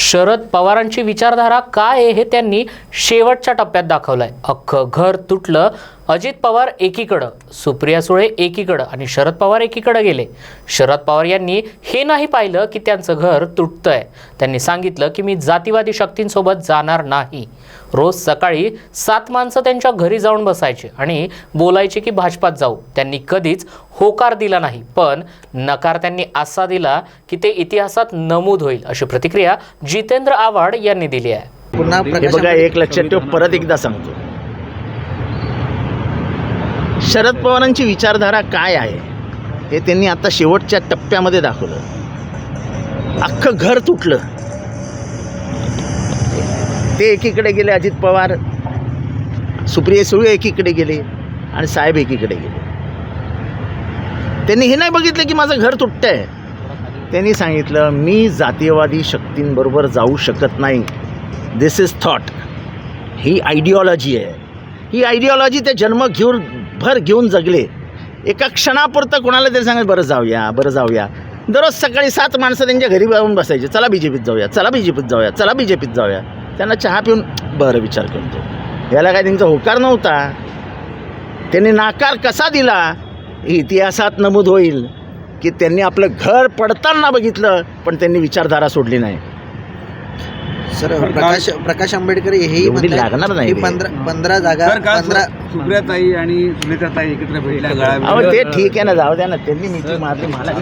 शरद पवारांची विचारधारा काय आहे हे त्यांनी शेवटच्या टप्प्यात दाखवलंय. अख्खं घर तुटलं अजित पवार एकीकडं सुप्रिया सुळे एकीकडं आणि शरद पवार एकीकडं गेले. शरद पवार यांनी हे नाही पाहिलं की त्यांचं घर तुटतंय. त्यांनी सांगितलं की मी जातीवादी शक्तींसोबत जाणार नाही. रोज सकाळी सात माणसं त्यांच्या घरी जाऊन बसायचे आणि बोलायचे की भाजपात जाऊ. त्यांनी कधीच होकार दिला नाही पण नकार त्यांनी असा दिला की ते इतिहासात नमूद होईल अशी प्रतिक्रिया जितेंद्र आव्हाड यांनी दिली आहे. पुन्हा हे बघा एक लक्षात ठेव परत एकदा सांगतो. शरद पवारांची विचारधारा काय आहे? हे त्यांनी आता शेवटच्या टप्प्यामध्ये दाखवलं. अख्खं घर तुटलं. ते एकीकडे गेले अजित पवार सुप्रिया सुळे एकीकडे गेले आणि साहेब एकीकडे गेले. त्यांनी हे नाही बघितलं की माझं घर तुटतंय. त्यांनी सांगितलं मी जातीयवादी शक्तींबरोबर जाऊ शकत नाही. दिस इज थॉट ही आयडिओलॉजी आहे. ही आयडिओलॉजी ते जन्म घेऊन भर घेऊन जगले. एका क्षणापुरतं कोणाला तरी सांगत बरं जाऊया बरं जाऊया. दररोज सकाळी सात माणसं त्यांच्या घरी जाऊन बसायचे चला बी जे पीत जाऊया चला बी जे पीत जाऊया चला बी जे पीत जाऊया. त्यांना चहा पिऊन बरं विचार करतो. याला काय त्यांचा होकार नव्हता. त्यांनी नाकार कसा दिला? इतिहासात नमूद होईल. की त्यांनी आपलं घर पडताना बघितलं पण त्यांनी विचारधारा सोडली नाही सर प्रकाश प्रकाश आंबेडकर हेही एवढी म्हणतात लागणार नाही रे. पंधरा पंधरा जागा सर पंधरा सुप्रियाताई आणि सुनीताताई एकत्र भेटल्या अहो गळा ते ठीक आहे ना जाऊ द्या ना त्यांनी मिठी मारली मला